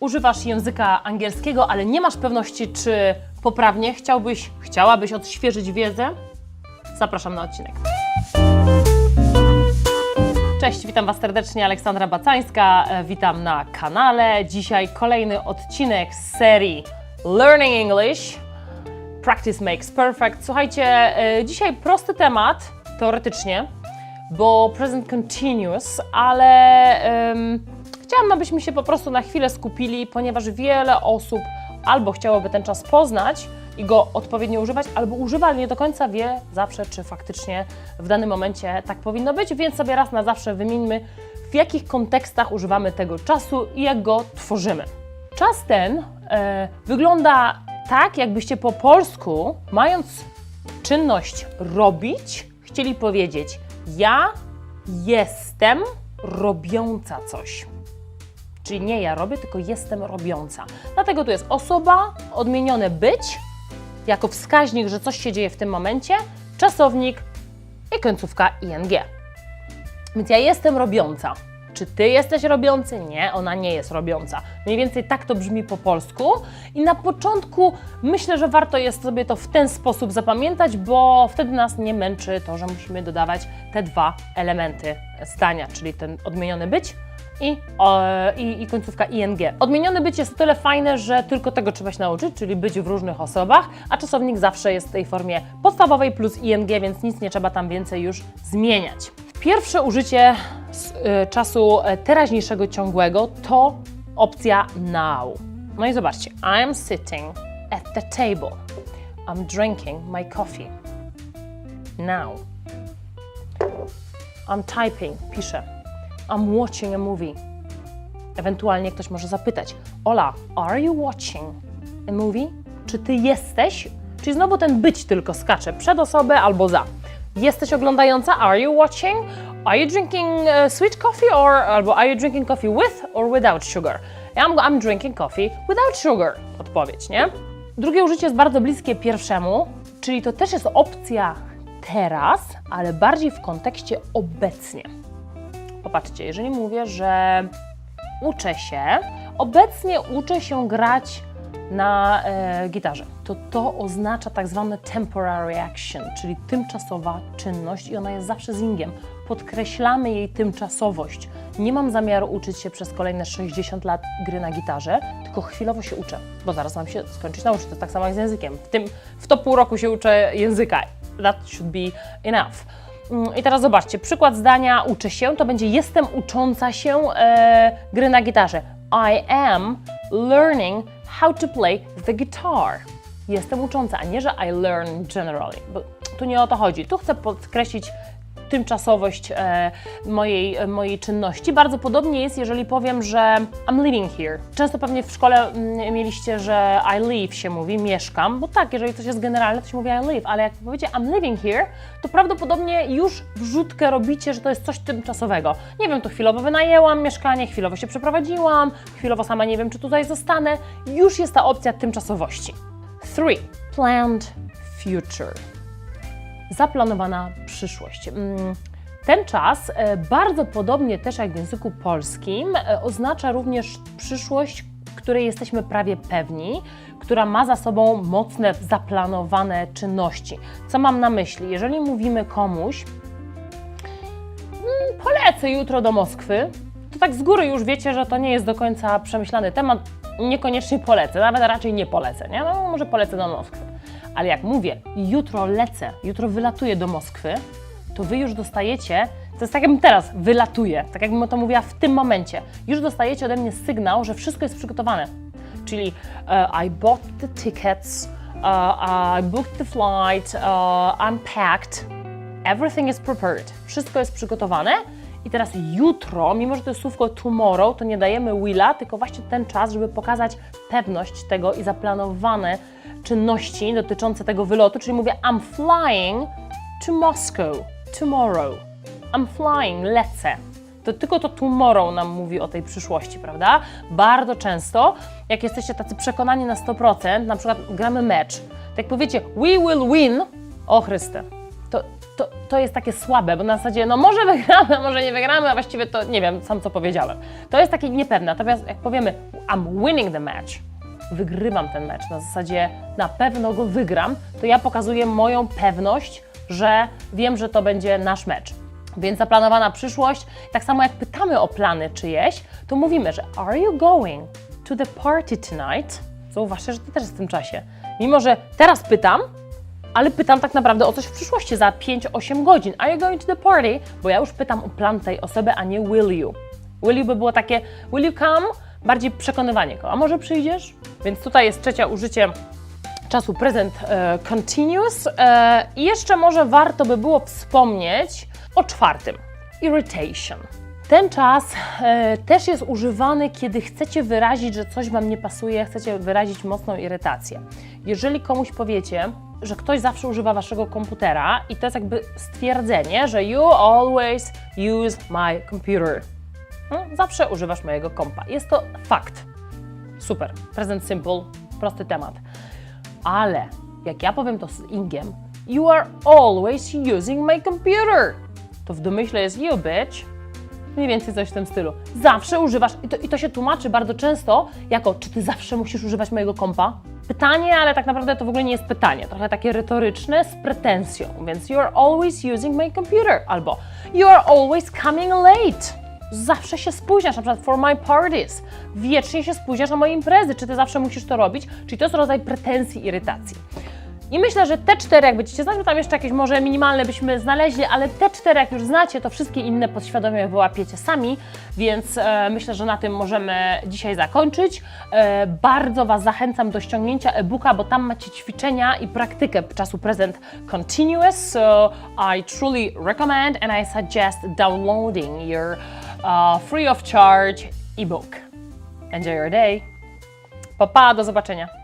używasz języka angielskiego, ale nie masz pewności, czy poprawnie chciałbyś, chciałabyś odświeżyć wiedzę? Zapraszam na odcinek. Cześć, witam Was serdecznie, Aleksandra Bacańska, e, witam na kanale. Dzisiaj kolejny odcinek z serii Learning English. Practice makes perfect. Słuchajcie, e, dzisiaj prosty temat, teoretycznie, bo present continuous, ale em, chciałam, abyśmy się po prostu na chwilę skupili, ponieważ wiele osób albo chciałoby ten czas poznać i go odpowiednio używać, albo używa, ale nie do końca wie zawsze, czy faktycznie w danym momencie tak powinno być, więc sobie raz na zawsze wymieńmy, w jakich kontekstach używamy tego czasu i jak go tworzymy. Czas ten e, wygląda tak, jakbyście po polsku, mając czynność robić, chcieli powiedzieć: Ja jestem robiąca coś. Czyli nie ja robię, tylko jestem robiąca. Dlatego tu jest osoba, odmienione być, jako wskaźnik, że coś się dzieje w tym momencie, czasownik i końcówka ing. Więc ja jestem robiąca. Czy ty jesteś robiący? Nie, ona nie jest robiąca. Mniej więcej tak to brzmi po polsku. I na początku myślę, że warto jest sobie to w ten sposób zapamiętać, bo wtedy nas nie męczy to, że musimy dodawać te dwa elementy zdania, czyli ten odmieniony być i, o, i, i końcówka ing. Odmieniony być jest o tyle fajne, że tylko tego trzeba się nauczyć, czyli być w różnych osobach, a czasownik zawsze jest w tej formie podstawowej plus ing, więc nic nie trzeba tam więcej już zmieniać. Pierwsze użycie s- y, czasu e, teraźniejszego ciągłego to opcja now. No i zobaczcie, I'm sitting at the table. I'm drinking my coffee. Now. I'm typing, piszę. I'm watching a movie. Ewentualnie ktoś może zapytać: Ola, are you watching a movie? Czy ty jesteś? Czyli znowu ten być tylko skacze przed osobę albo za. Jesteś oglądająca? Are you watching? Are you drinking uh, sweet coffee or albo are you drinking coffee with or without sugar? I'm, I'm drinking coffee without sugar. Odpowiedź, nie? Drugie użycie jest bardzo bliskie pierwszemu, czyli to też jest opcja teraz, ale bardziej w kontekście obecnie. Popatrzcie, jeżeli mówię, że uczę się, obecnie uczę się grać na e, gitarze, to to oznacza tak zwane temporary action, czyli tymczasowa czynność i ona jest zawsze z ingiem. Podkreślamy jej tymczasowość. Nie mam zamiaru uczyć się przez kolejne 60 lat gry na gitarze, tylko chwilowo się uczę, bo zaraz mam się skończyć nauczyć. To tak samo jak z językiem. W, tym, w to pół roku się uczę języka. That should be enough. Mm, I teraz zobaczcie, przykład zdania uczę się to będzie jestem ucząca się e, gry na gitarze. I am learning how to play the guitar. Jestem ucząca, a nie, że I learn generally, bo tu nie o to chodzi. Tu chcę podkreślić tymczasowość e, mojej, e, mojej czynności. Bardzo podobnie jest, jeżeli powiem, że I'm living here. Często pewnie w szkole mm, mieliście, że I live się mówi, mieszkam, bo tak, jeżeli coś jest generalne, to się mówi I live, ale jak powiecie I'm living here, to prawdopodobnie już wrzutkę robicie, że to jest coś tymczasowego. Nie wiem, to chwilowo wynajęłam mieszkanie, chwilowo się przeprowadziłam, chwilowo sama nie wiem, czy tutaj zostanę. Już jest ta opcja tymczasowości. 3. Planned future zaplanowana przyszłość. Mm, Ten czas, e, bardzo podobnie też jak w języku polskim, e, oznacza również przyszłość, której jesteśmy prawie pewni, która ma za sobą mocne, zaplanowane czynności. Co mam na myśli? Jeżeli mówimy komuś, "Mm, polecę jutro do Moskwy, to tak z góry już wiecie, że to nie jest do końca przemyślany temat. Niekoniecznie polecę, nawet raczej nie polecę, nie? No, może polecę do Moskwy. Ale jak mówię, jutro lecę, jutro wylatuję do Moskwy, to wy już dostajecie, to jest tak jakbym teraz wylatuję, tak jakbym to mówiła w tym momencie, już dostajecie ode mnie sygnał, że wszystko jest przygotowane. Czyli uh, I bought the tickets, uh, I booked the flight, uh, I'm packed, everything is prepared. Wszystko jest przygotowane. I teraz jutro, mimo że to jest słówko tomorrow, to nie dajemy willa, tylko właśnie ten czas, żeby pokazać pewność tego i zaplanowane czynności dotyczące tego wylotu, czyli mówię I'm flying to Moscow tomorrow. I'm flying, lecę. To tylko to tomorrow nam mówi o tej przyszłości, prawda? Bardzo często, jak jesteście tacy przekonani na 100%, na przykład gramy mecz, to jak powiecie we will win, o Chryste, to to, jest takie słabe, bo na zasadzie, no może wygramy, może nie wygramy, a właściwie to nie wiem, sam co powiedziałem. To jest takie niepewne. Natomiast jak powiemy, I'm winning the match, wygrywam ten mecz, na zasadzie na pewno go wygram, to ja pokazuję moją pewność, że wiem, że to będzie nasz mecz. Więc zaplanowana przyszłość, tak samo jak pytamy o plany czyjeś, to mówimy, że are you going to the party tonight? Zauważcie, że to też jest w tym czasie. Mimo, że teraz pytam, ale pytam tak naprawdę o coś w przyszłości za 5-8 godzin. Are you going to the party? Bo ja już pytam o plan tej osoby, a nie will you. Will you by było takie will you come? Bardziej przekonywanie go. A może przyjdziesz? Więc tutaj jest trzecie użycie czasu present e, continuous. E, I jeszcze może warto by było wspomnieć o czwartym. Irritation. Ten czas e, też jest używany, kiedy chcecie wyrazić, że coś Wam nie pasuje, chcecie wyrazić mocną irytację. Jeżeli komuś powiecie, że ktoś zawsze używa Waszego komputera i to jest jakby stwierdzenie, że you always use my computer. No, zawsze używasz mojego kompa. Jest to fakt. Super. Present simple, prosty temat. Ale jak ja powiem to z ingiem, you are always using my computer, to w domyśle jest you bitch. Mniej więcej coś w tym stylu. Zawsze używasz, i to, i to się tłumaczy bardzo często jako, czy ty zawsze musisz używać mojego kompa? Pytanie, ale tak naprawdę to w ogóle nie jest pytanie, trochę takie retoryczne z pretensją, więc you are always using my computer, albo you are always coming late. Zawsze się spóźniasz, na przykład for my parties. Wiecznie się spóźniasz na moje imprezy. Czy ty zawsze musisz to robić? Czyli to jest rodzaj pretensji, irytacji. I myślę, że te cztery, jak będziecie znać, bo tam jeszcze jakieś może minimalne byśmy znaleźli, ale te cztery, jak już znacie, to wszystkie inne podświadomie wyłapiecie sami, więc e, myślę, że na tym możemy dzisiaj zakończyć. E, bardzo Was zachęcam do ściągnięcia e-booka, bo tam macie ćwiczenia i praktykę czasu present continuous, so I truly recommend and I suggest downloading your uh, free of charge e-book. Enjoy your day. Pa, pa, do zobaczenia.